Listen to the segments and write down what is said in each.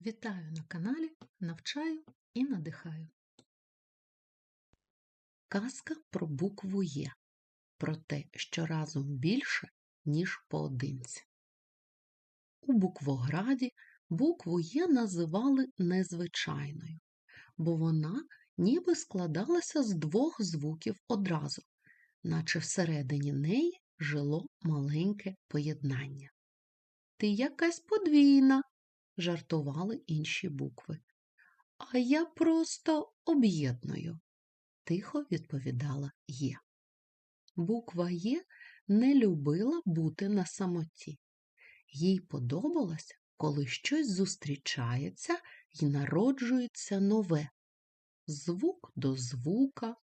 Вітаю на каналі Навчаю і надихаю. Казка про букву Є, про те, що разом більше, ніж поодинці. У буквограді букву Є називали незвичайною, бо вона ніби складалася з двох звуків одразу, наче всередині неї жило маленьке поєднання. Ти якась подвійна, жартували інші букви. А я просто об'єдную, тихо відповідала Є. Буква Є не любила бути на самоті. Їй подобалося, коли щось зустрічається і народжується нове. Звук до звука,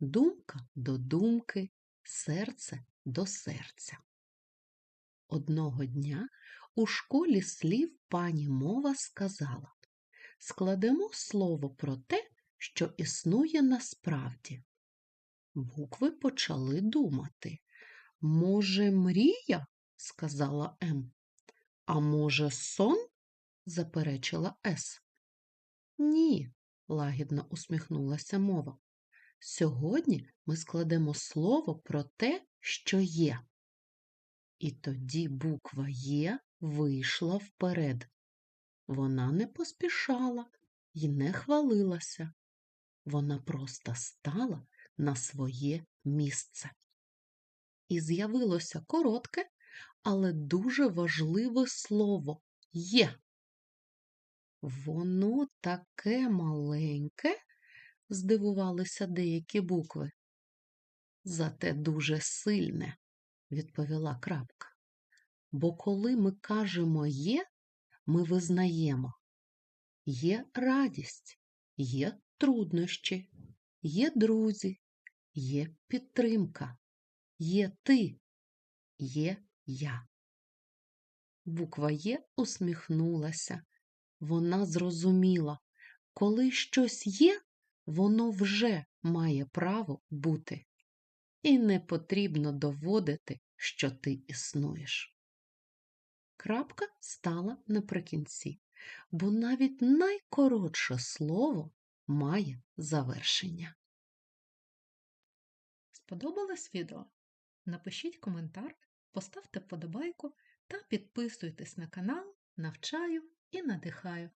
думка до думки, серце до серця. Одного дня у школі слів пані мова сказала Складемо слово про те, що існує насправді. Букви почали думати. Може, мрія? сказала М. А може, сон? заперечила С. Ні, лагідно усміхнулася мова. Сьогодні ми складемо слово про те, що є. І тоді буква Є вийшла вперед. Вона не поспішала і не хвалилася. Вона просто стала на своє місце. І з'явилося коротке, але дуже важливе слово є. Воно таке маленьке, здивувалися деякі букви. Зате дуже сильне, відповіла крапка. Бо коли ми кажемо є, ми визнаємо є радість, є труднощі, є друзі, є підтримка, є ти, є я. Буква Є усміхнулася. Вона зрозуміла, коли щось є, воно вже має право бути. І не потрібно доводити, що ти існуєш. Крапка стала наприкінці, бо навіть найкоротше слово має завершення. Сподобалось відео? Напишіть коментар, поставте вподобайку та підписуйтесь на канал Навчаю і надихаю.